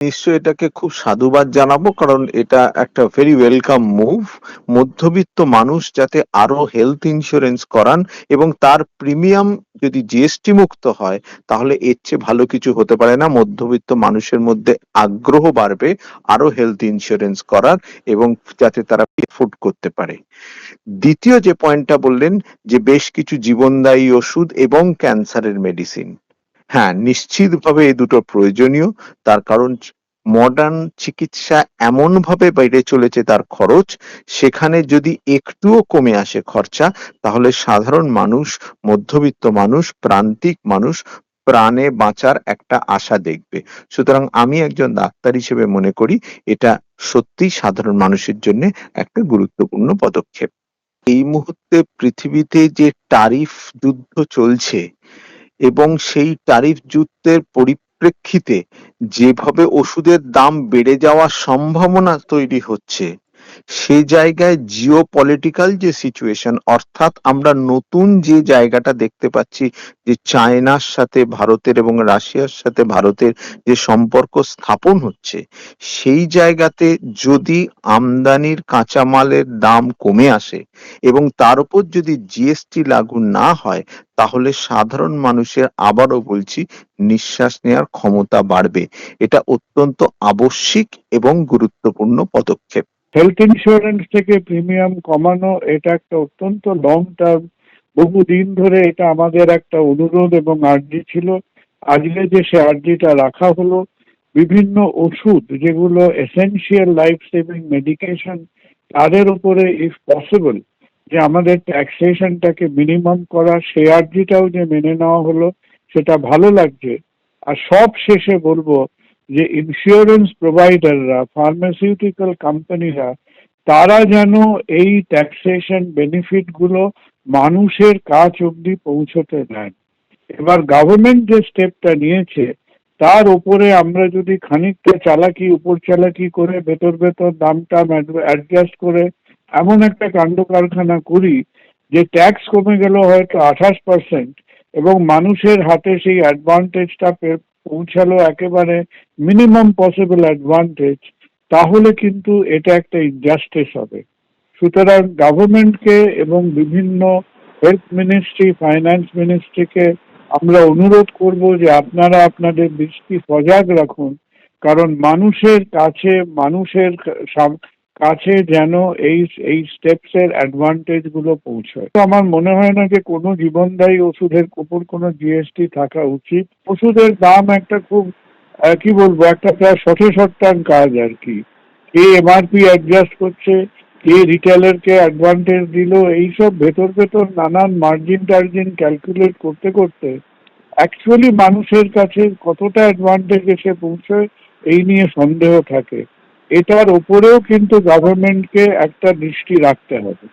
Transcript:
নিশ্চয়ই এটাকে খুব সাধুবাদ জানাব, কারণ এটা একটা ভেরি ওয়েলকাম মুভ মধ্যবিত্ত মানুষ যাতে আরও হেলথ ইন্স্যুরেন্স করান এবং তার প্রিমিয়াম যদি জিএসটি মুক্ত হয়, তাহলে এর চেয়ে ভালো কিছু হতে পারে না। মধ্যবিত্ত মানুষের মধ্যে আগ্রহ বাড়বে আরও হেলথ ইন্স্যুরেন্স করার এবং যাতে তারা এফোর্ড করতে পারে। দ্বিতীয় যে পয়েন্টটা বললেন, যে বেশ কিছু জীবনদায়ী ওষুধ এবং ক্যান্সারের মেডিসিন হ্যাঁ নিশ্চিতভাবে এই দুটো প্রয়োজনীয়। তার কারণ মডার্ন চিকিৎসা এমন ভাবে বেড়ে চলেছে তার খরচ, সেখানে যদি একটুও কমে আসে খরচা, তাহলে সাধারণ মানুষ, মধ্যবিত্ত মানুষ, প্রান্তিক মানুষ প্রাণে বাঁচার একটা আশা দেখবে। সুতরাং আমি একজন ডাক্তার হিসেবে মনে করি, এটা সত্যি সাধারণ মানুষের জন্য একটা গুরুত্বপূর্ণ পদক্ষেপ। এই মুহূর্তে পৃথিবীতে যে টারিফ যুদ্ধ চলছে এবং সেই ট্যারিফ যুদ্ধের পরিপ্রেক্ষিতে যেভাবে ওষুধের দাম বেড়ে যাওয়ার সম্ভাবনা তৈরি হচ্ছে। সে জায়গায় জিও পলিটিক্যাল যে সিচুয়েশন অর্থাৎ আমরা নতুন যে জায়গাটা দেখতে পাচ্ছি, যে চায়নার সাথে, ভারতের এবং রাশিয়ার সাথে ভারতের যে সম্পর্ক স্থাপন হচ্ছে, সেই জায়গাতে যদি আমদানির কাঁচামালের দাম কমে আসে এবং তার উপর যদি জিএসটি লাগু না হয়, তাহলে সাধারণ মানুষের, আবারও বলছি, নিঃশ্বাস নেওয়ার ক্ষমতা বাড়বে। এটা অত্যন্ত আবশ্যিক এবং গুরুত্বপূর্ণ পদক্ষেপ। হেলথ ইন্স্যুরেন্স থেকে প্রিমিয়াম কমানো এটা একটা অত্যন্ত লং টার্ম বহুদিন ধরে এটা আমাদের একটা অনুরোধ এবং আর্জি ছিল। আজকে যে সে আর্জিটা রাখা হলো, বিভিন্ন ওষুধ যেগুলো এসেনশিয়াল লাইফ সেভিং মেডিকেশন তাদের উপরে ইফ পসিবল যে আমাদের ট্যাক্সেশনটাকে মিনিমাম করা, সে আর্জিটাও যে মেনে নেওয়া হলো, সেটা ভালো লাগছে। আর সব শেষে বলব যে ইন্স্যুরেন্স প্রোভাইডাররা ফার্মাসিউটিক্যাল কোম্পানিরা তারা যেন এই ট্যাক্সেশন বেনিফিটগুলো মানুষের কাছ অবধি পৌঁছতে দেন। এবার গভর্নমেন্ট যে স্টেপটা নিয়েছে, তার উপরে আমরা যদি খানিকটা চালাকি উপর চালাকি করে, ভেতর ভেতর দামটা অ্যাডজাস্ট করে এমন একটা কাণ্ড কারখানা করি, যে ট্যাক্স কমে গেল হয়তো আঠাশ পার্সেন্ট এবং মানুষের হাতে সেই অ্যাডভান্টেজটা পৌঁছালো একেবারে মিনিমাম পসিবল অ্যাডভান্টেজ তাহলে কিন্তু এটা একটা ইনজাস্টিস হবে। সুতরাং গভর্নমেন্টকে এবং বিভিন্ন হেলথ মিনিস্ট্রি ফাইন্যান্স মিনিস্ট্রিকে আমরা অনুরোধ করব যে আপনারা আপনাদের দৃষ্টি সজাগ রাখুন। কারণ মানুষের কাছে, মানুষের কাছে যেন এই এই স্টেপস এর অ্যাডভান্টেজগুলো পৌঁছয়। আমার মনে হয় না যে কোনো জীবনদায়ী ওষুধের উপর কোনো জিএসটি থাকা উচিত। ওষুধের দাম একটা খুব কি বলব, একটা প্রায় শটে শটাং কাজ আর কি। কে এমআরপি অ্যাডজাস্ট করছে, কে রিটেলারকে অ্যাডভান্টেজ দিল, এইসব ভেতর ভেতর নানান মার্জিন টার্জিন ক্যালকুলেট করতে করতে অ্যাকচুয়ালি মানুষের কাছে কতটা অ্যাডভান্টেজ এসে পৌঁছয়, এই নিয়ে সন্দেহ থাকে। এটার ওপরেও কিন্তু গভর্নমেন্টকে একটা দৃষ্টি রাখতে হবে।